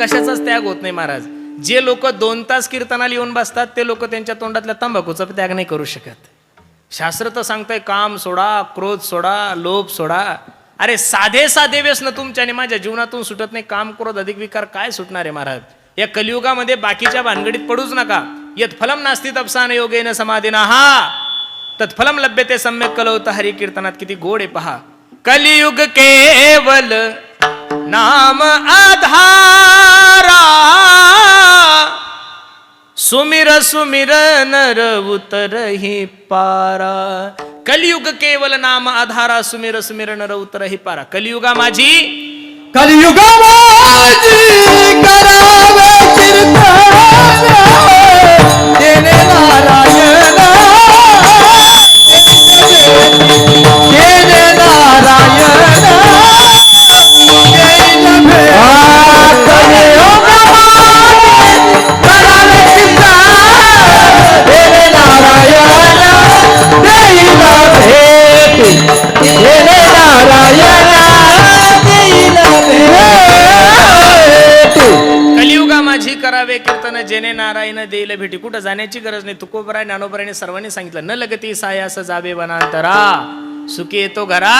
कशाचाच त्याग होत नाही महाराज. जे लोक दोन तास कीर्तनाला येऊन बसतात ते लोक त्यांच्या तोंडातल्या तंबाखूचा त्याग नाही करू शकत. शास्त्र तर सांगतंय काम सोडा क्रोध सोडा लोभ सोडा. अरे साधे साधे व्यसन तुमच्या आणि माझ्या जीवनातून सुटत नाही. काम क्रोध अधिक विकार काय सुटणार आहे महाराज? या कलियुगामध्ये बाकीच्या भानगडीत पडूच नका. यत फलम नास्ती तपसान योगेन समाधीना. हा! तत्फलम लभ्यते सम्यक कलवत हरी कीर्तनात किती गोड आहे पहा. कलियुग केवल नाम आधार सुमिर सुमिर नर उतरही पारा. कलियुग केवल नाम आधारा सुमिर सुमिर नर उतरही पारा. कलियुगा माझी कलियुगा माझी करावे कीर्तन जेने नारायण देईल भेटी. कुठं जाण्याची गरज नाही. तुकोबराय ज्ञानोबराने सर्वांनी सांगितलं न लगती सायास जावे वनांतरा. सुखी येतो घरा.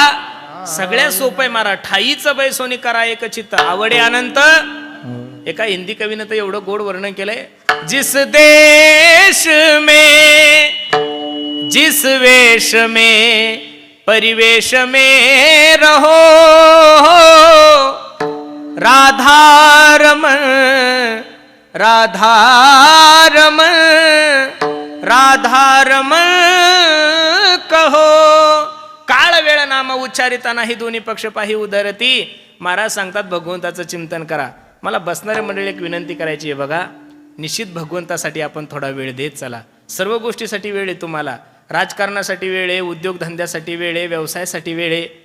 सगळ्या सोपय मारा ठाईचं बैसोनी करा एक चित्त. आवडे अनंत. एका हिंदी कवीनं तर एवढं गोड वर्णन केलंय. जिस देश में जिस वेश में परिवेश में रहो राधारमण राधारमण राधारमण कहो. काळ वेळ नाम उच्चारिताना ही दोन्ही पक्ष पाही उदरती. महाराज सांगतात भगवंताचं चिंतन करा. मला बसणाऱ्या मंडळी एक विनंती करायची आहे बघा. निश्चित भगवंतासाठी आपण थोडा वेळ देत चला. सर्व गोष्टीसाठी वेळ आहे तुम्हाला. राजकारणासाठी वेळ आहे उद्योगधंद्यासाठी वेळ आहे व्यवसायासाठी वेळ आहे.